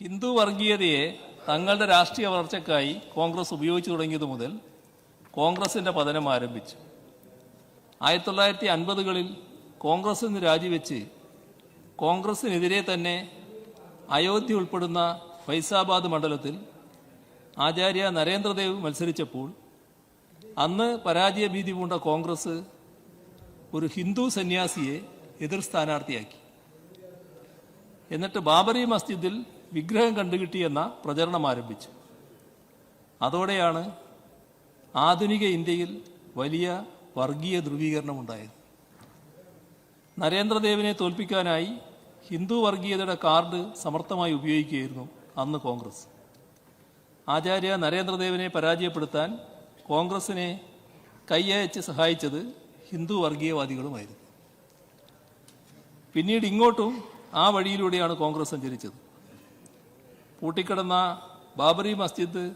ഹിന്ദു വർഗീയതയെ തങ്ങളുടെ രാഷ്ട്രീയ വളർച്ചയ്ക്കായി കോൺഗ്രസ് ഉപയോഗിച്ചു തുടങ്ങിയതു മുതൽ കോൺഗ്രസിന്റെ പതനം ആരംഭിച്ചു. ആയിരത്തി തൊള്ളായിരത്തി അൻപതുകളിൽ കോൺഗ്രസ് നിന്ന് രാജിവെച്ച് കോൺഗ്രസിനെതിരെ തന്നെ അയോധ്യ ഉൾപ്പെടുന്ന ഫൈസാബാദ് മണ്ഡലത്തിൽ ആചാര്യ നരേന്ദ്രദേവ് മത്സരിച്ചപ്പോൾ അന്ന് പരാജയ ഭീതി പൂണ്ട കോൺഗ്രസ് ഒരു ഹിന്ദു സന്യാസിയെ എതിർ സ്ഥാനാർത്ഥിയാക്കി. എന്നിട്ട് ബാബറി മസ്ജിദിൽ വിഗ്രഹം കണ്ടുകിട്ടിയെന്ന പ്രചരണം ആരംഭിച്ചു. അതോടെയാണ് ആധുനിക ഇന്ത്യയിൽ വലിയ വർഗീയ ധ്രുവീകരണം ഉണ്ടായത് നരേന്ദ്രദേവിനെ തോൽപ്പിക്കാനായി ഹിന്ദു വർഗീയതയുടെ കാർഡ് സമർത്ഥമായി ഉപയോഗിക്കുകയായിരുന്നു അന്ന് കോൺഗ്രസ്. ആചാര്യ നരേന്ദ്രദേവിനെ പരാജയപ്പെടുത്താൻ കോൺഗ്രസിനെ കൈയച്ച് സഹായിച്ചത് ഹിന്ദു വർഗീയവാദികളുമായിരുന്നു. പിന്നീട് ഇങ്ങോട്ടും ആ വഴിയിലൂടെയാണ് കോൺഗ്രസ് സഞ്ചരിച്ചത്. പൂട്ടിക്കിടന്ന ബാബറി മസ്ജിദ്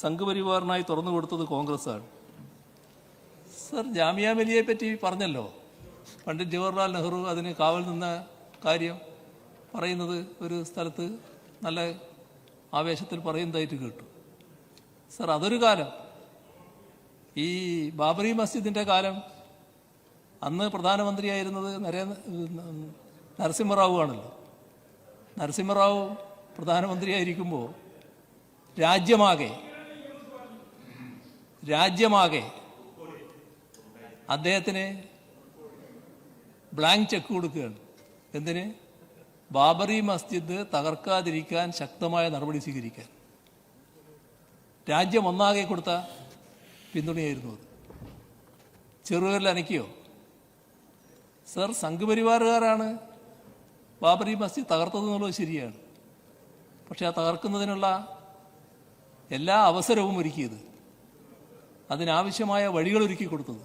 സംഘപരിവാറിനായി തുറന്നു കൊടുത്തത് കോൺഗ്രസ്സാണ്. സർ ജാമിയ മിലിയെ പറ്റി പറഞ്ഞല്ലോ. പണ്ഡിറ്റ് ജവഹർലാൽ നെഹ്റു അതിന് കാവൽ നിന്ന കാര്യം പറയുന്നത് ഒരു സ്ഥലത്ത് നല്ല ആവേശത്തിൽ പറയുന്നതായിട്ട് കേട്ടു. സർ അതൊരു കാലം. ഈ ബാബറി മസ്ജിദിന്റെ കാലം അന്ന് പ്രധാനമന്ത്രിയായിരുന്നത് നരേന്ദ്ര നരസിംഹറാവു ആണല്ലോ. നരസിംഹറാവു പ്രധാനമന്ത്രിയായിരിക്കുമ്പോൾ രാജ്യമാകെ രാജ്യമാകെ അദ്ദേഹത്തിന് ബ്ലാങ്ക് ചെക്ക് കൊടുക്കുകയാണ്. എന്തിന്? ബാബറി മസ്ജിദ് തകർക്കാതിരിക്കാൻ ശക്തമായ നടപടി സ്വീകരിക്കാൻ. രാജ്യം ഒന്നാകെ കൊടുത്ത പിന്തുണയായിരുന്നു അത്. ചെറുകരിൽ അനക്കിയോ? സർ സംഘപരിവാറുകാരാണ് ബാബറി മസ്ജിദ് തകർത്തതെന്നുള്ളത് ശരിയാണ്. പക്ഷെ ആ തകർക്കുന്നതിനുള്ള എല്ലാ അവസരവും ഒരുക്കിയത് അതിനാവശ്യമായ വഴികൾ ഒരുക്കി കൊടുത്തത്.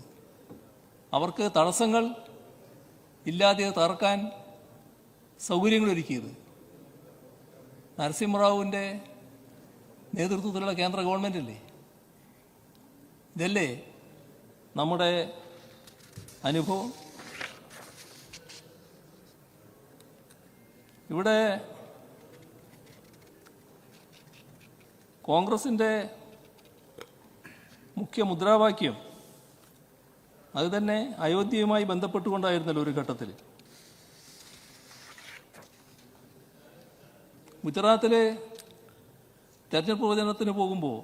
അവർക്ക് തടസ്സങ്ങൾ ഇല്ലാതെ തകർക്കാൻ സൗകര്യങ്ങൾ ഒരുക്കിയത്. നരസിംഹറാവുവിന്റെ നേതൃത്വത്തിലുള്ള കേന്ദ്ര ഗവൺമെന്റ് അല്ലേ ഇതല്ലേ നമ്മുടെ അനുഭവം? ഇവിടെ കോൺഗ്രസിന്റെ മുഖ്യ മുദ്രാവാക്യം അത് തന്നെ അയോധ്യയുമായി ബന്ധപ്പെട്ടുകൊണ്ടായിരുന്നല്ലോ ഒരു ഘട്ടത്തിൽ ഗുജറാത്തിലെ തെരഞ്ഞെടുപ്പ് പ്രചരണത്തിന് പോകുമ്പോൾ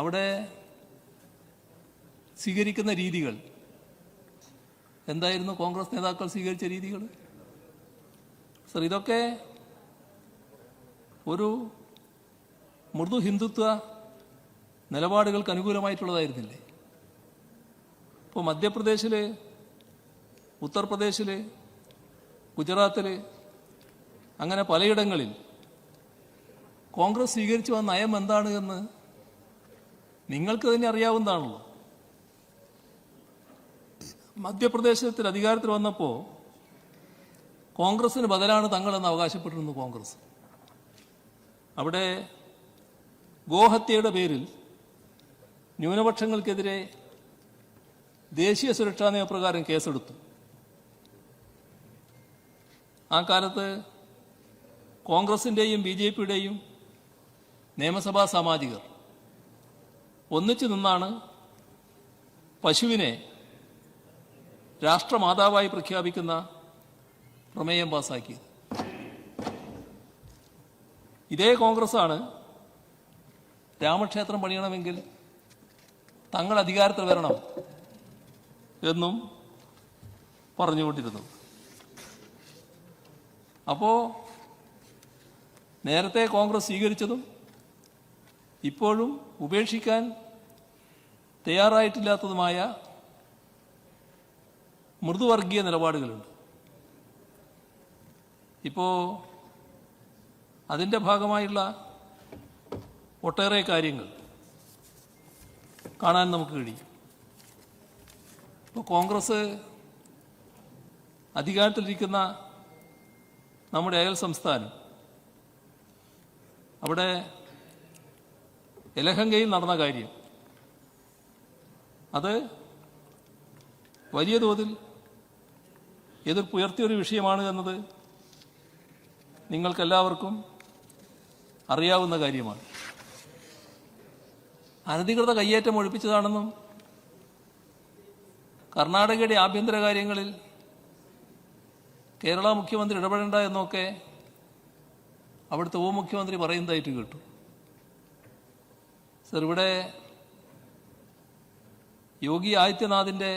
അവിടെ സ്വീകരിക്കുന്ന രീതികൾ എന്തായിരുന്നു? കോൺഗ്രസ് നേതാക്കൾ സ്വീകരിച്ച രീതികൾ? സർ ഇതൊക്കെ ഒരു മൃദു ഹിന്ദുത്വ നിലപാടുകൾക്ക് അനുകൂലമായിട്ടുള്ളതായിരുന്നില്ലേ? ഇപ്പോൾ മധ്യപ്രദേശിൽ ഉത്തർപ്രദേശിൽ ഗുജറാത്തിൽ അങ്ങനെ പലയിടങ്ങളിൽ കോൺഗ്രസ് സ്വീകരിച്ചു വന്ന നയം എന്താണ് എന്ന് നിങ്ങൾക്ക് തന്നെ അറിയാവുന്നതാണല്ലോ. മധ്യപ്രദേശത്തിൽ അധികാരത്തിൽ വന്നപ്പോൾ കോൺഗ്രസിന് ബദലാണ് തങ്ങളെന്ന് അവകാശപ്പെട്ടിരുന്നു കോൺഗ്രസ്. അവിടെ ഗോഹത്യയുടെ പേരിൽ ന്യൂനപക്ഷങ്ങൾക്കെതിരെ ദേശീയ സുരക്ഷാ നിയമപ്രകാരം കേസെടുത്തു. ആ കാലത്ത് കോൺഗ്രസിന്റെയും ബി ജെ പിയുടെയും നിയമസഭാ സാമാജികർ ഒന്നിച്ചു നിന്നാണ് പശുവിനെ രാഷ്ട്രമാതാവായി പ്രഖ്യാപിക്കുന്ന പ്രമേയം പാസാക്കിയത്. ഇതേ കോൺഗ്രസ്സാണ് രാമക്ഷേത്രം പണിയണമെങ്കിൽ തങ്ങൾ അധികാരത്തിൽ വരണം എന്നും പറഞ്ഞുകൊണ്ടിരുന്നു. അപ്പോൾ നേരത്തെ കോൺഗ്രസ് സ്വീകരിച്ചതും ഇപ്പോഴും ഉപേക്ഷിക്കാൻ തയ്യാറായിട്ടില്ലാത്തതുമായ മൃദുവർഗീയ നിലപാടുകളുണ്ട്. ഇപ്പോൾ അതിന്റെ ഭാഗമായുള്ള ഒട്ടേറെ കാര്യങ്ങൾ കാണാൻ നമുക്ക് കഴിയും. ഇപ്പോൾ കോൺഗ്രസ് അധികാരത്തിലിരിക്കുന്ന നമ്മുടെ അയൽ സംസ്ഥാനം അവിടെ എലഹങ്കയിൽ നടന്ന കാര്യം. അത് വലിയ തോതിൽ എതിർപ്പുയർത്തിയൊരു വിഷയമാണ് എന്നത് നിങ്ങൾക്കെല്ലാവർക്കും അറിയാവുന്ന കാര്യമാണ്. അനധികൃത കയ്യേറ്റം ഒഴിപ്പിച്ചതാണെന്നും കർണാടകയുടെ ആഭ്യന്തര കാര്യങ്ങളിൽ കേരള മുഖ്യമന്ത്രി ഇടപെടേണ്ട എന്നൊക്കെ അവിടുത്തെ ഉപമുഖ്യമന്ത്രി പറയുന്നതായിട്ട് കേട്ടു. സർ ഇവിടെ യോഗി ആദിത്യനാഥിന്റെ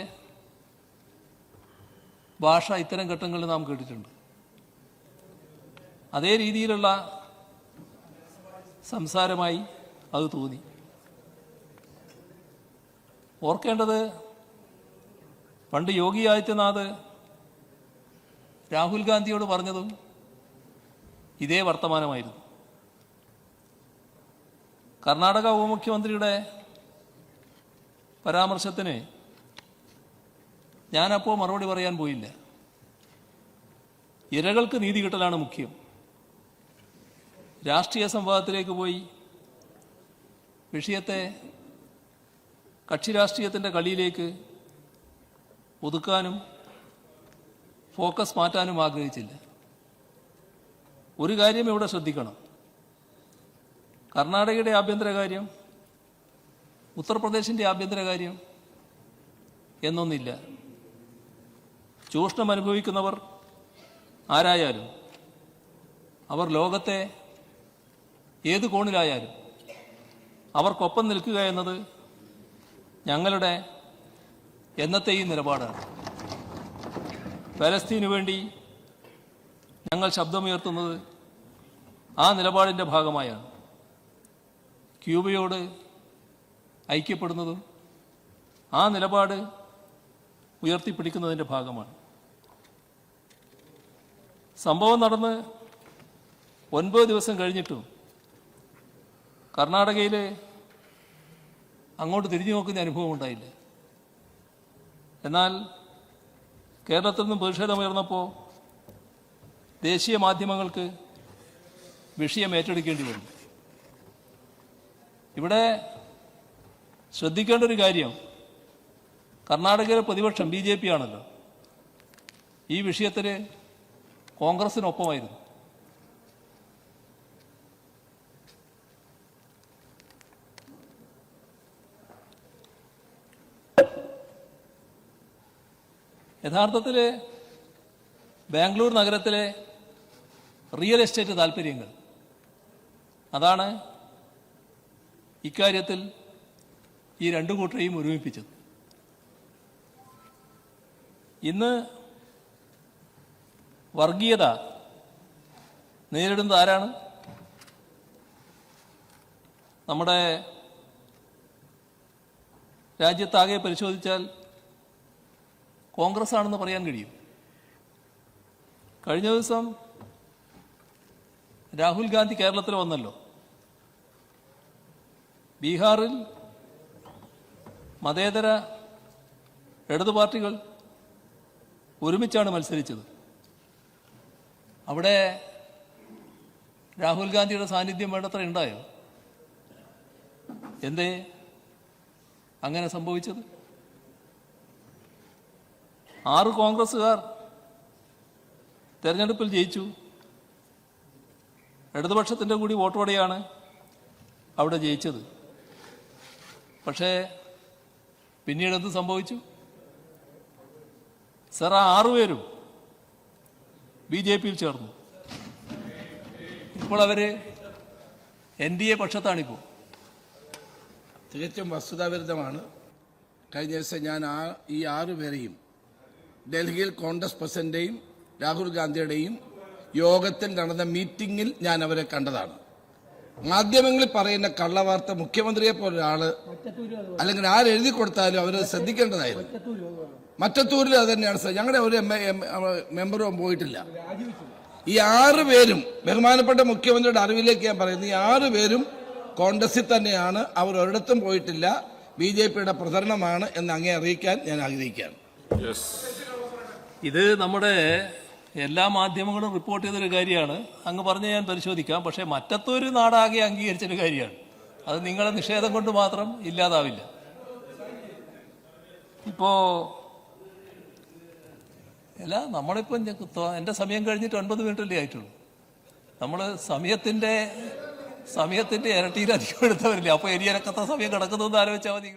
ഭാഷ ഇത്തരം ഘട്ടങ്ങളിൽ നാം കേട്ടിട്ടുണ്ട്. അതേ രീതിയിലുള്ള സംസാരമായി അത് തോന്നി. ഓർക്കേണ്ടത് പണ്ട് യോഗി ആദിത്യനാഥ് രാഹുൽ ഗാന്ധിയോട് പറഞ്ഞതും ഇതേ വർത്തമാനമായിരുന്നു. കർണാടക ഉപമുഖ്യമന്ത്രിയുടെ പരാമർശത്തിന് ഞാനപ്പോൾ മറുപടി പറയാൻ പോയില്ല. ഇരകൾക്ക് നീതി കിട്ടലാണ് മുഖ്യം. രാഷ്ട്രീയ സംവാദത്തിലേക്ക് പോയി വിഷയത്തെ കക്ഷി രാഷ്ട്രീയത്തിന്റെ കളിയിലേക്ക് ഒതുക്കാനും ഫോക്കസ് മാറ്റാനും ആഗ്രഹിച്ചില്ല. ഒരു കാര്യം ഇവിടെ ശ്രദ്ധിക്കണം. കർണാടകയുടെ ആഭ്യന്തര കാര്യം ഉത്തർപ്രദേശിന്റെ ആഭ്യന്തര കാര്യം എന്നൊന്നില്ല. ചൂഷണം അനുഭവിക്കുന്നവർ ആരായാലും അവർ ലോകത്തെ ഏത് കോണിലായാലും അവർക്കൊപ്പം നിൽക്കുക എന്നത് ഞങ്ങളുടെ എന്നത്തെ ഈ നിലപാടാണ് പലസ്തീനു വേണ്ടി ഞങ്ങൾ ശബ്ദമുയർത്തുന്നത് ആ നിലപാടിന്റെ ഭാഗമായാണ്. ക്യൂബയോട് ഐക്യപ്പെടുന്നതും ആ നിലപാട് ഉയർത്തിപ്പിടിക്കുന്നതിന്റെ ഭാഗമാണ്. സംഭവം നടന്ന് ഒൻപത് ദിവസം കഴിഞ്ഞിട്ടും കർണാടകയിൽ അങ്ങോട്ട് തിരിഞ്ഞു നോക്കുന്ന അനുഭവം ഉണ്ടായില്ല. എന്നാൽ കേരളത്തിൽ നിന്നും പ്രതിഷേധമുയർന്നപ്പോൾ ദേശീയ മാധ്യമങ്ങൾക്ക് വിഷയം ഏറ്റെടുക്കേണ്ടി വന്നു. ഇവിടെ ശ്രദ്ധിക്കേണ്ട ഒരു കാര്യം കർണാടകയിലെ പ്രതിപക്ഷം ബി ജെ പി ആണല്ലോ ഈ വിഷയത്തിൽ കോൺഗ്രസിനൊപ്പമായിരുന്നു. യഥാർത്ഥത്തിൽ ബാംഗ്ലൂർ നഗരത്തിലെ റിയൽ എസ്റ്റേറ്റ് താല്പര്യങ്ങൾ. അതാണ് ഇക്കാര്യത്തിൽ ഈ രണ്ടു കൂട്ടരെയും ഒരുമിപ്പിച്ചത്. ഇന്ന് വർഗീയത നേരിടുന്നത് ആരാണ്? നമ്മുടെ രാജ്യത്താകെ പരിശോധിച്ചാൽ കോൺഗ്രസ് ആണെന്ന് പറയാൻ കഴിയും. കഴിഞ്ഞ ദിവസം രാഹുൽ ഗാന്ധി കേരളത്തിൽ വന്നല്ലോ. ബീഹാറിൽ മതേതര ഇടതു പാർട്ടികൾ ഒരുമിച്ചാണ് മത്സരിച്ചത്. അവിടെ രാഹുൽ ഗാന്ധിയുടെ സാന്നിധ്യം വേണ്ടത്ര ഉണ്ടായോ? എന്തേ? അങ്ങനെ സംഭവിച്ചത്? ആറ് കോൺഗ്രസ്സുകാർ തെരഞ്ഞെടുപ്പിൽ ജയിച്ചു. ഇടതുപക്ഷത്തിന്റെ കൂടി വോട്ടോടെയാണ് അവിടെ ജയിച്ചത്. പക്ഷേ പിന്നീട് എന്ത് സംഭവിച്ചു? സർ ആ ആറുപേരും ബി ജെ പിയിൽ ചേർന്നു. ഇപ്പോൾ അവർ എൻ ഡി എ പക്ഷത്താണിപ്പോൾ. തികച്ചും വസ്തുതാവിരുദ്ധമാണ്. കഴിഞ്ഞ ദിവസം ഞാൻ ആ ഈ ആറു പേരെയും ഡൽഹിയിൽ കോൺഗ്രസ് പ്രസിഡന്റേയും രാഹുൽ ഗാന്ധിയുടെയും യോഗത്തിൽ നടന്ന മീറ്റിംഗിൽ ഞാൻ അവരെ കണ്ടതാണ്. മാധ്യമങ്ങളിൽ പറയുന്ന കള്ളവാർത്ത മുഖ്യമന്ത്രിയെ പോലെ ഒരാൾ അല്ലെങ്കിൽ ആരെഴുതി കൊടുത്താലും അവർ ശ്രദ്ധിക്കേണ്ടതായിരുന്നു. മറ്റത്തൂരിൽ അത് തന്നെയാണ് ഞങ്ങളുടെ ഒരു മെമ്പറും പോയിട്ടില്ല. ഈ ആറ് പേരും ബഹുമാനപ്പെട്ട മുഖ്യമന്ത്രിയുടെ അറിവിലേക്ക് ഞാൻ പറയുന്നു ഈ ആറ് പേരും കോൺഗ്രസിൽ തന്നെയാണ്. അവർ ഒരിടത്തും പോയിട്ടില്ല. ബി ജെ പിയുടെ പ്രചരണമാണ് എന്ന് അങ്ങേ അറിയിക്കാൻ ഞാൻ ആഗ്രഹിക്കുകയാണ്. ഇത് നമ്മുടെ എല്ലാ മാധ്യമങ്ങളും റിപ്പോർട്ട് ചെയ്തൊരു കാര്യമാണ്. അങ്ങ് പറഞ്ഞ് ഞാൻ പരിശോധിക്കാം. പക്ഷേ മറ്റത്തൊരു നാടാകെ അംഗീകരിച്ചൊരു കാര്യമാണ്. അത് നിങ്ങളെ നിഷേധം കൊണ്ട് മാത്രം ഇല്ലാതാവില്ല. ഇപ്പോ അല്ല നമ്മളിപ്പം എന്റെ സമയം കഴിഞ്ഞിട്ട് ഒൻപത് മിനിറ്റല്ലേ ആയിട്ടുള്ളൂ. നമ്മൾ സമയത്തിന്റെ സമയത്തിന്റെ ഇരട്ടിയിലധികം എടുത്തവരില്ലേ? അപ്പൊ ഇനി സമയം കിടക്കുന്നതെന്ന് ആലോചിച്ചാൽ മതി.